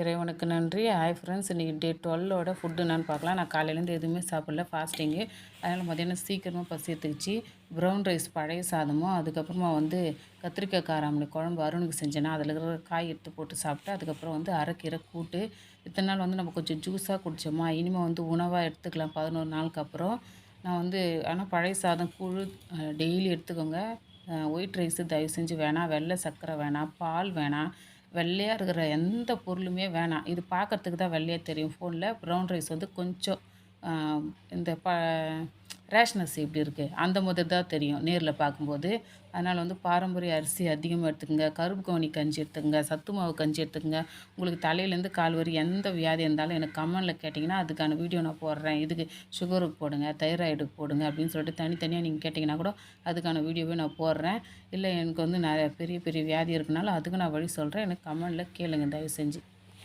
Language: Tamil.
இறைவனுக்கு நன்றி. ஹாய் ஃப்ரெண்ட்ஸ் இன்றைக்கி டே டுவெல்லோட ஃபுட்டு என்னன்னு பார்க்கலாம். நான் காலையிலேருந்து எதுவுமே சாப்பிடல ஃபாஸ்டிங்கு அதனால் மதியானம் சீக்கிரமாக பசி எடுத்துக்கிச்சு. ப்ரௌன் ரைஸ் பழைய சாதமும் அதுக்கப்புறமா வந்து கத்திரிக்காய் காராமணி குழம்பு அருணுக்கு செஞ்சேன்னா அதில் இருக்கிற காய் எடுத்து போட்டு சாப்பிட்டு அதுக்கப்புறம் வந்து அரைக்கீரை கூட்டு. இத்தனை நாள் வந்து நம்ம கொஞ்சம் ஜூஸாக குடித்தோமா இனிமேல் வந்து உணவாக எடுத்துக்கலாம் பதினோரு நாளுக்கு அப்புறம். நான் வந்து ஆனால் பழைய சாதம் கூழ் டெய்லி எடுத்துக்கோங்க. ஒயிட் ரைஸு தயவு செஞ்சு வேணாம். வெள்ளை சர்க்கரை வேணாம். பால் வேணாம். வெள்ளையாக இருக்கிற எந்த பொருளுமே வேணாம். இது பார்க்கறதுக்கு தான் வெள்ளையாக தெரியும். ஃபோனில் ப்ரௌன் ரைஸ் வந்து கொஞ்சம் இந்த ப ரேஷன் அரிசி எப்படி இருக்குது அந்த முதல் தான் தெரியும் நேரில் பார்க்கும்போது. அதனால் வந்து பாரம்பரிய அரிசி அதிகமாக எடுத்துக்கங்க கருப்பு கவுனி கஞ்சி எடுத்துக்கங்க சத்து மாவு கஞ்சி எடுத்துக்கங்க. உங்களுக்கு தலையிலேருந்து கால் வரி எந்த வியாதி இருந்தாலும் எனக்கு கமெண்டில் கேட்டிங்கன்னா அதுக்கான வீடியோ நான் போடுறேன். இதுக்கு சுகருக்கு போடுங்க தைராய்டுக்கு போடுங்க அப்படின்னு சொல்லிட்டு தனித்தனியாக நீங்கள் கேட்டிங்கன்னா கூட அதுக்கான வீடியோவே நான் போடுறேன். இல்லை எனக்கு வந்து நிறைய பெரிய பெரிய வியாதி இருக்கனால அதுக்கு நான் வழி சொல்கிறேன் எனக்கு கமெண்டில் கேளுங்க தயவு செஞ்சு.